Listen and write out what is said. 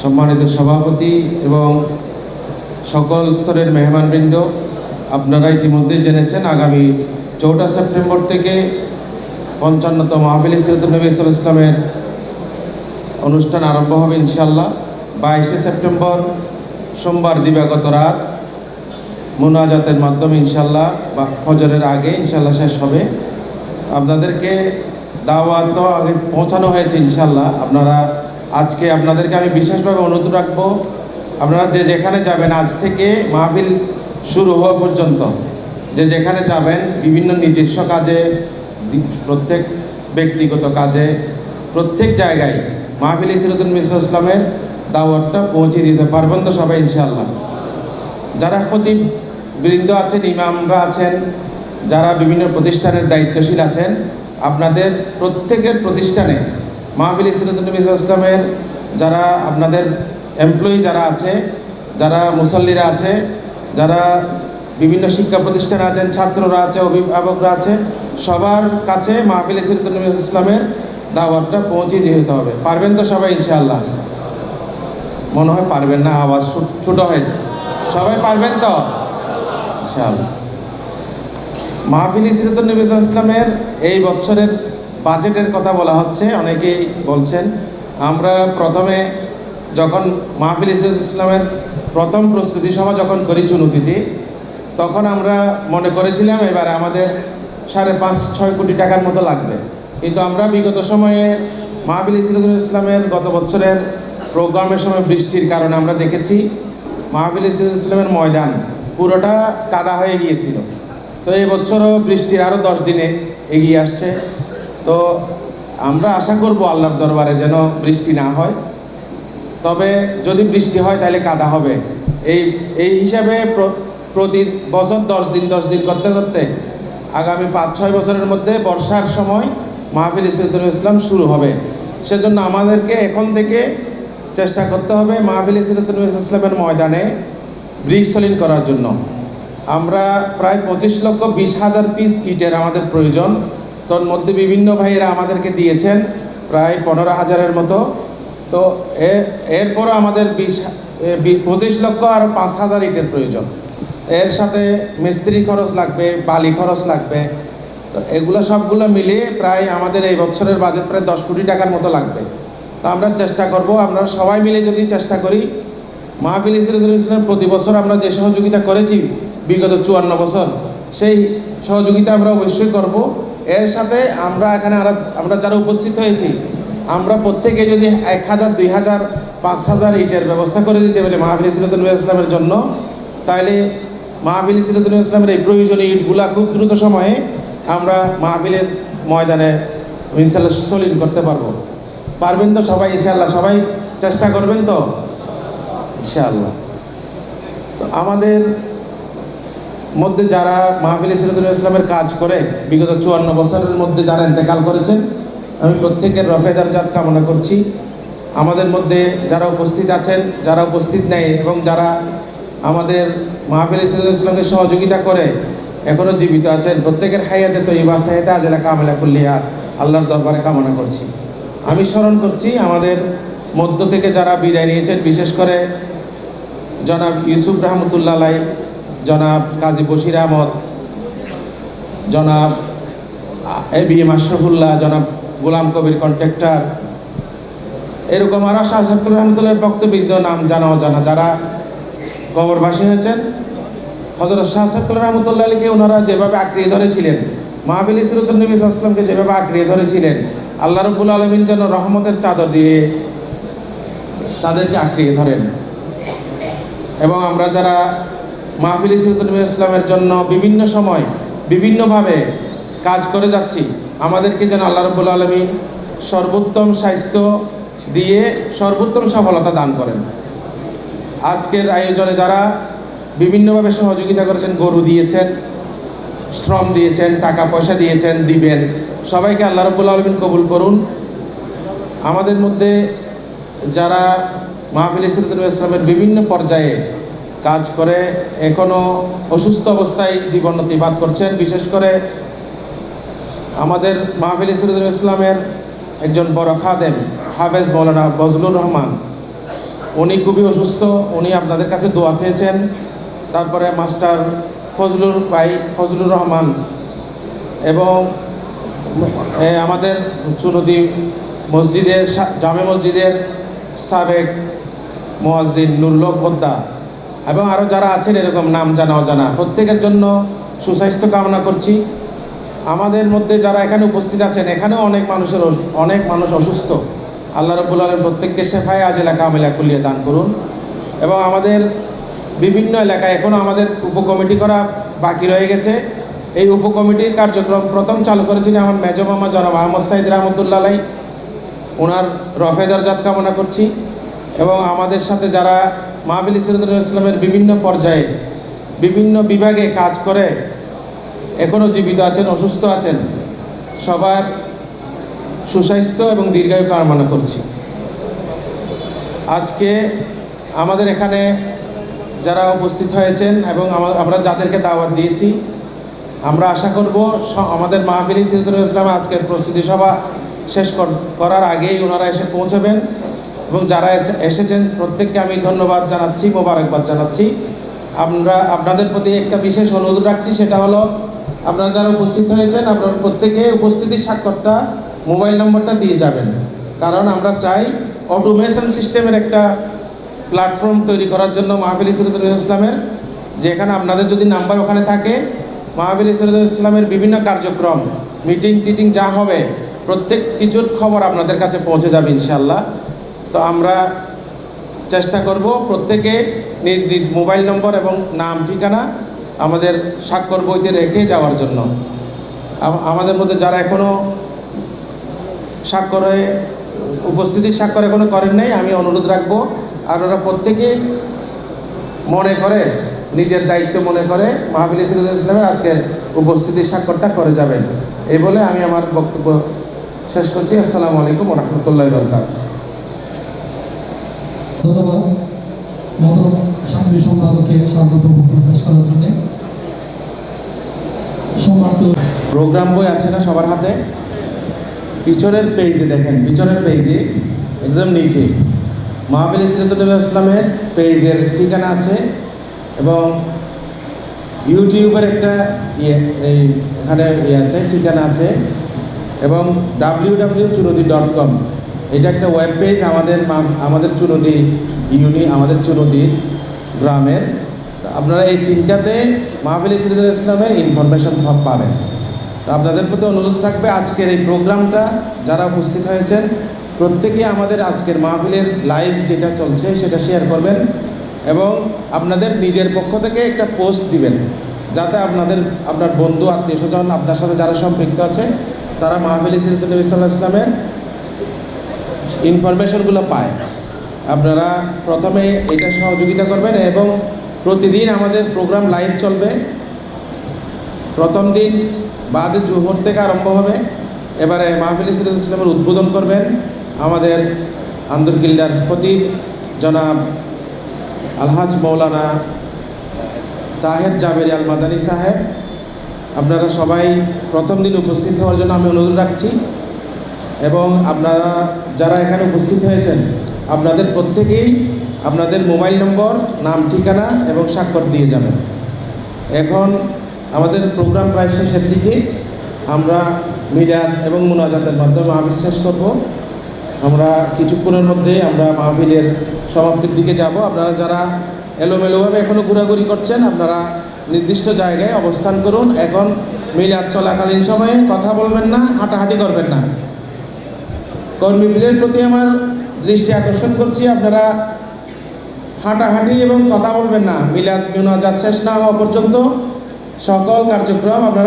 সম্মানিত সভাপতি এবং সকল স্তরের মেহমানবৃন্দ, আপনারা ইতিমধ্যে জেনেছেন আগামী চৌঠা সেপ্টেম্বর থেকে পঞ্চান্নতম মাহফিল সিরতুল নবী সাল ইসলামের অনুষ্ঠান আরম্ভ হবে ইনশাল্লাহ বাইশে সেপ্টেম্বর, সোমবার দিবাগত রাত মোনাজাতের মাধ্যমে ইনশাল্লাহ বা ফজরের আগে ইনশাল্লাহ শেষ হবে। আপনাদেরকে দাওয়াত আগে পৌঁছানো হয়েছে ইনশাল্লাহ আপনারা আজকে আপনাদেরকে আমি বিশেষভাবে অনুরোধ রাখব, আপনারা যে যেখানে যাবেন আজ থেকে মাহফিল শুরু হওয়া পর্যন্ত, যে যেখানে যাবেন বিভিন্ন নিজস্ব কাজে, প্রত্যেক ব্যক্তিগত কাজে, প্রত্যেক জায়গায় মাহফিল সিরুদ্দিন মিসা ইসলামের দাওয়াতটা পৌঁছে দিতে পারবেন তো সবাই ইনশাআল্লাহ। যারা খতিব বৃন্দ আছেন, ইমামরা আছেন, যারা বিভিন্ন প্রতিষ্ঠানের দায়িত্বশীল আছেন, আপনাদের প্রত্যেকের প্রতিষ্ঠানে মাহবিল ইসলাম ইসলামের যারা আপনাদের এমপ্লয়ি যারা আছে, যারা মুসল্লিরা আছে, যারা বিভিন্ন শিক্ষা প্রতিষ্ঠানে আছেন, ছাত্ররা আছে, অভিভাবকরা আছে, সবার কাছে মাহবিল ইসলাম ইসলামের দাওয়াতটা পৌঁছে দিতে হবে। পারবেন তো সবাই ইনশাআল্লাহ? মনে হয় পারবেন না, আওয়াজ ছোট- হয়েছে। সবাই পারবেন তো? ইনশাআল্লাহ। মাহফিল ইসরাতুল নবী ইসলামের এই বছরের বাজেটের কথা বলা হচ্ছে, অনেকেই বলছেন। আমরা প্রথমে যখন মাহফিল ইসলামের প্রথম প্রস্তুতি সভা যখন করি চুনুতিতে তখন আমরা মনে করেছিলাম এবার আমাদের সাড়ে পাঁচ, ছয় কোটি টাকার মতো লাগবে। কিন্তু আমরা বিগত সময়ে মাহফিল ইসরাতুল ইসলামের গত বছরের প্রোগ্রামের সময় বৃষ্টির কারণে আমরা দেখেছি মাহফিল ইসরাতুল ইসলামের ময়দান পুরোটা কাদা হয়ে গিয়েছিল। তো এই বছরও বৃষ্টির আরও দশ দিনে এগিয়ে আসছে। তো আমরা আশা করব আল্লাহর দরবারে যেন বৃষ্টি না হয়। তবে যদি বৃষ্টি হয়, তাহলে কাদা হবে। এই এই হিসাবে প্রতি বছর দশ দিন দশ দিন করতে করতে আগামী পাঁচ, ছয় বছরের মধ্যে বর্ষার সময় মাহফিল ইসলাতুল ইসলাম শুরু হবে। সেজন্য আমাদেরকে এখন থেকে চেষ্টা করতে হবে মাহফিল ইসলাতুল ইসলামের ময়দানে ব্রিক সলিন করার জন্য। আমরা প্রায় পঁচিশ লক্ষ বিশ হাজার পিস ইটের আমাদের প্রয়োজন। তোর মধ্যে বিভিন্ন ভাইয়েরা আমাদেরকে দিয়েছেন প্রায় পনেরো হাজারের মতো। তো এ- এরপরও আমাদের বিশ পঁচিশ লক্ষ আর পাঁচ হাজার ইটের প্রয়োজন। এর সাথে মিস্ত্রি খরচ লাগবে, বালি খরচ লাগবে। তো এগুলো সবগুলো মিলিয়ে প্রায় আমাদের এই বছরের বাজেট প্রায় দশ কোটি টাকার মতো লাগবে। তো আমরা চেষ্টা করব, আমরা সবাই মিলে যদি চেষ্টা করি ইসরাতুল ইসলাম প্রতি বছর আমরা যে সহযোগিতা করেছি বিগত চুয়ান্ন বছর, সেই সহযোগিতা আমরা অবশ্যই করব। এর সাথে আমরা এখানে আর, আমরা যারা উপস্থিত হয়েছি, আমরা প্রত্যেকে যদি এক হাজার, দুই হাজার, পাঁচ হাজার ইটের ব্যবস্থা করে দিতে পারি মাহাবিল ইসরাতুল ইসলামের জন্য তাহলে মাহাবিল ইসরাতুল ইসলামের এই প্রয়োজনীয় ইটগুলা খুব দ্রুত সময়ে আমরা মাহফিলের ময়দানে ইনশাল্লাহ সলিন করতে পারব। পারবেন তো সবাই ইনশাল্লাহ সবাই চেষ্টা করবেন তো? ইনশাআল্লাহ। তো আমাদের মধ্যে যারা মাহফিল সিরাজুল ইসলামের কাজ করে, বিগত চুয়ান্ন বছরের মধ্যে যারা ইন্তেকাল করেছেন, আমি প্রত্যেকের রফেদার জাত কামনা করছি। আমাদের মধ্যে যারা উপস্থিত আছেন, যারা উপস্থিত নেই এবং যারা আমাদের মাহফিল সিরাজুল ইসলামকে সহযোগিতা করে এখনও জীবিত আছেন, প্রত্যেকের হায়াতে তো ইবা সাহেদা আজেলা, কামেলা, কুল্লিয়া, আল্লাহর দরবারে কামনা করছি। আমি স্মরণ করছি আমাদের মধ্য থেকে যারা বিদায় নিয়েছেন, বিশেষ করে জনাব ইউসুফ রহমতুল্লাহ জনাব কাজী বশির আহমদ, জনাব এ বি এম আশরফুল্লাহ, জনাব গোলাম কবির কন্ট্রাক্টর, এরকম আরও শাহ সাফুর রহমতুল্লাহর বক্তবৃন্দ নাম জানা। অজানা যারা কবরবাসী হয়েছেন হজরত শাহ সাফুর রহমতুল্লাহ আলীকে ওনারা যেভাবে আঁকড়িয়ে ধরেছিলেন মাহবিল ইসরতুল নবী আসলামকে যেভাবে আঁকড়িয়ে ধরেছিলেন, আল্লাহ রব্বুল আলমিন যেন রহমতের চাদর দিয়ে তাদেরকে আঁকড়িয়ে ধরেন। এবং আমরা যারা মাহফিল ইসরতুল ইসলামের জন্য বিভিন্ন সময় বিভিন্নভাবে কাজ করে যাচ্ছি। আমাদেরকে যেন আল্লাহ রব্বুল আলমী সর্বোত্তম স্বাস্থ্য দিয়ে সর্বোত্তম সফলতা দান করেন। আজকের আয়োজনে যারা বিভিন্নভাবে সহযোগিতা করেছেন, গরু দিয়েছেন, শ্রম দিয়েছেন, টাকা পয়সা দিয়েছেন, দিবেন, সবাইকে আল্লাহ রব্বুল আলমিন কবুল করুন। আমাদের মধ্যে যারা মাহফিল ইসরতুল ইসলামের বিভিন্ন পর্যায়ে কাজ করে এখনও অসুস্থ অবস্থায় জীবন অতিবাদ করছেন। বিশেষ করে আমাদের মাহফিল ইসরতুল ইসলামের একজন বড় খাদেম, হাফেজ মৌলানা বজলুর রহমান। উনি খুবই অসুস্থ, উনি আপনাদের কাছে দোয়া চেয়েছেন। তারপরে মাস্টার ফজলুর ভাই ফজলুর রহমান এবং আমাদের চুনদি মসজিদের জামে মসজিদের সাবেক মোয়াজ্জিন নুরুলক বোদ্দা এবং আরও যারা আছেন এরকম নাম জানা, অজানা, প্রত্যেকের জন্য সুস্বাস্থ্য কামনা করছি। আমাদের মধ্যে যারা এখানে উপস্থিত আছেন, এখানেও অনেক মানুষের অনেক মানুষ অসুস্থ। আল্লাহ রব্বুল আলম প্রত্যেককে শেফায় আজেলা কামেলা কুলিয়ে দান করুন। এবং আমাদের বিভিন্ন এলাকায় এখনও আমাদের উপকমিটি করা বাকি রয়ে গেছে। এই উপকমিটির কার্যক্রম প্রথম চালু করেছিলেন আমার মেজ মামা জনাব আহমদ সাইদ রহমতুল্লাহ ওনার রফে দরজাত কামনা করছি। এবং আমাদের সাথে যারা মাহবিল সিরদুল ইসলামের বিভিন্ন পর্যায়ে বিভিন্ন বিভাগে কাজ করে এখনও জীবিত আছেন, অসুস্থ আছেন। সবার সুস্বাস্থ্য এবং দীর্ঘায়ু কামনা করছি। আজকে আমাদের এখানে যারা উপস্থিত হয়েছেন এবং আমা- আমরা যাদেরকে দাওয়াত দিয়েছি, আমরা আশা করব আমাদের মাহফিল সিদ্দুল ইসলাম আজকের প্রস্তুতি সভা শেষ কর- করার আগেই ওনারা এসে পৌঁছাবেন। এবং যারা এসে- এসেছেন, প্রত্যেককে আমি ধন্যবাদ জানাচ্ছি, মোবারকবাদ জানাচ্ছি। আমরা আপনাদের প্রতি একটা বিশেষ অনুরোধ রাখছি, সেটা হলো, আপনারা যারা উপস্থিত হয়েছেন, আপনারা প্রত্যেকে উপস্থিতির স্বাক্ষরটা মোবাইল নম্বরটা দিয়ে যাবেন। কারণ আমরা চাই অটোমেশন সিস্টেমের একটা প্ল্যাটফর্ম তৈরি করার জন্য মাহফিল ইসরতুল ইসলামের, যেখানে আপনাদের যদি নাম্বার ওখানে থাকে, মাহফিল ইসরতুল ইসলামের বিভিন্ন কার্যক্রম মিটিং টিটিং যা হবে, প্রত্যেক কিছুর খবর আপনাদের কাছে পৌঁছে যাবে ইনশাল্লাহ তো আমরা চেষ্টা করব প্রত্যেকে নিজ নিজ মোবাইল নম্বর এবং নাম, ঠিকানা আমাদের স্বাক্ষর বইতে রেখে যাওয়ার জন্য। আমাদের মধ্যে যারা এখনও স্বাক্ষরে, উপস্থিতির স্বাক্ষর এখনও করেন নাই, আমি অনুরোধ রাখব, আপনারা প্রত্যেকেই মনে করে, নিজের দায়িত্ব মনে করে মাহফিল ইসলাম ইসলামের আজকের উপস্থিতির স্বাক্ষরটা করে যাবেন। এই বলে আমি আমার বক্তব্য শেষ করছি। আসসালামু আলাইকুম রহমতুল্লাহ বরকাত ধন্যবাদ সম্পাদককে বক্তব্য করার জন্য। প্রোগ্রাম বই আছে না সবার হাতে? পিছনের পেজে দেখেন, পিছনের পেজে একদম নিচে। মাহবিল সিরাতুল্লাহ ইসলামের পেজের ঠিকানা আছে এবং ইউটিউবের একটা ইয়ে এই এখানে ইয়ে আছে, ঠিকানা আছে এবং ডাব্লিউ ডাব্লিউ চুনদি ডট কম এটা একটা ওয়েব পেজ আমাদের আমাদের চুনদি ইউনি আমাদের চুনদির গ্রামের। আপনারা এই তিনটাতে মাহফিল সিরাজুল ইসলামের ইনফরমেশন পাবেন। তো আপনাদের প্রতি অনুরোধ থাকবে আজকের এই প্রোগ্রামটা, যারা উপস্থিত হয়েছেন, প্রত্যেকে আমাদের আজকের মাহফিলের লাইভ যেটা চলছে সেটা শেয়ার করবেন এবং আপনাদের নিজের পক্ষ থেকে একটা পোস্ট দিবেন, যাতে আপনাদের, আপনার বন্ধু আত্মীয় স্বজন আপনার সাথে যারা সম্পৃক্ত আছে, তারা মাহফিল সিরাজুল ইসলাম ইসলামের ইনফরমেশনগুলো পায়। আপনারা প্রথমে এটা সহযোগিতা করবেন এবং প্রতিদিন আমাদের প্রোগ্রাম লাইভ চলবে। প্রথম দিন বাদ জোহর থেকে আরম্ভ হবে। এবারে মাহফিল সিরাজ ইসলামের উদ্বোধন করবেন আমাদের আন্দরকিল্লার খতিব জনাব আলহাজ মৌলানা তাহের জাবের আল মাদানী সাহেব। আপনারা সবাই প্রথম দিন উপস্থিত হওয়ার জন্য আমি অনুরোধ রাখছি এবং আপনারা যারা এখানে উপস্থিত হয়েছেন, আপনাদের প্রত্যেকেই আপনাদের মোবাইল নম্বর, নাম, ঠিকানা এবং স্বাক্ষর দিয়ে যাবেন। এখন আমাদের প্রোগ্রাম প্রায় শেষের দিকে। আমরা মিলাদ এবং মোনাজাতের মাধ্যমে মাহফিল শেষ করব। আমরা কিছুক্ষণের মধ্যে আমরা মাহফিলের সমাপ্তির দিকে যাব। আপনারা যারা এলোমেলোভাবে এখনও ঘোরাঘুরি করছেন, আপনারা নির্দিষ্ট জায়গায় অবস্থান করুন। এখন মিলাদ চলাকালীন সময়ে কথা বলবেন না, হাঁটাহাঁটি করবেন না। কর্মীদের প্রতি আমার দৃষ্টি আকর্ষণ করছি। আপনারা হাঁটাহাঁটি এবং কথা বলবেন না। মিলাদ মিনাজাত শেষ না হওয়া পর্যন্ত সকল কার্যক্রম আপনারা